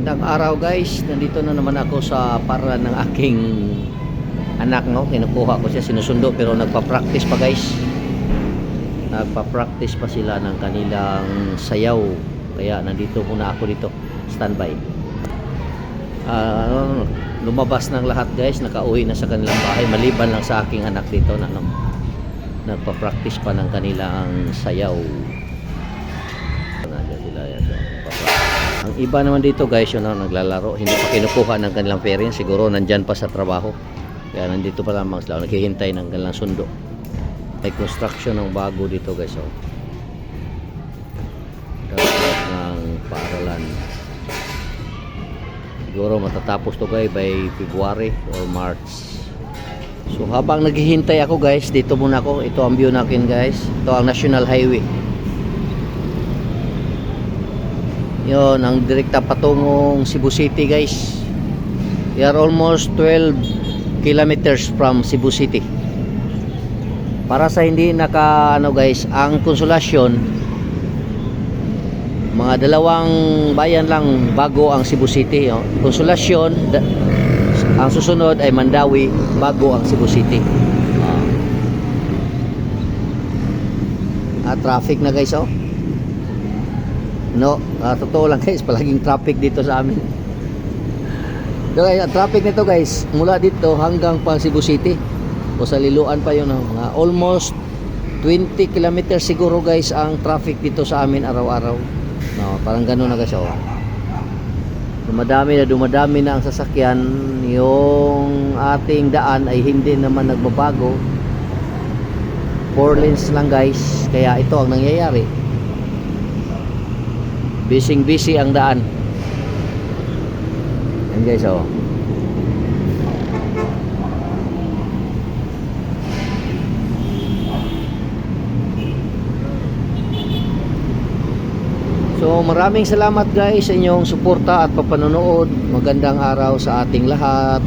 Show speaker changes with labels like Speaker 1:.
Speaker 1: Magandang araw guys. Nandito na naman ako sa para ng aking anak no. Kinukuha ko siya sinusundo pero nagpa-practice pa guys. Nagpa-practice pa sila ng kanilang sayaw. Kaya nandito muna ako dito. Standby. Ah, lumabas ng lahat guys. Nakauwi na sa kanilang bahay. Maliban lang sa aking anak dito na no, nagpa-practice pa ng kanilang sayaw. Nandiyan sila yan. So. Ang iba naman dito guys, yun ang naglalaro. Hindi pa kinukuha ng kanilang parents. Siguro nandyan pa sa trabaho. Kaya nandito pa lamang sila. Naghihintay ng kanilang sundo. May construction ng bago dito guys. Oh. Dapat ng paaralan. Siguro matatapos to guys by February or March. So habang naghihintay ako guys, dito muna ako. Ito ang view natin guys. Ito ang National Highway. Yon, ang direkta patungong Cebu City guys. We are almost 12 kilometers from Cebu City. Para sa hindi naka ano guys, ang konsolasyon mga dalawang bayan lang bago ang Cebu City. Oh. Konsolasyon, ang susunod ay Mandawi bago ang Cebu City. Ah, traffic na guys oh. No, ah, totoo lang guys, palaging traffic dito sa amin. So guys, ang traffic nito guys, mula dito hanggang pa Cebu City. O sa Liloan pa yun, mga almost 20 kilometers siguro guys ang traffic dito sa amin araw-araw. No, parang gano'n na guys, oh. Dumadami na dumadami na ang sasakyan, yung ating daan ay hindi naman nagbabago. Four lanes lang guys, kaya ito ang nangyayari. Bising busy ang daan. Yan guys oh. So maraming salamat guys sa inyong suporta at papanonood. Magandang araw sa ating lahat.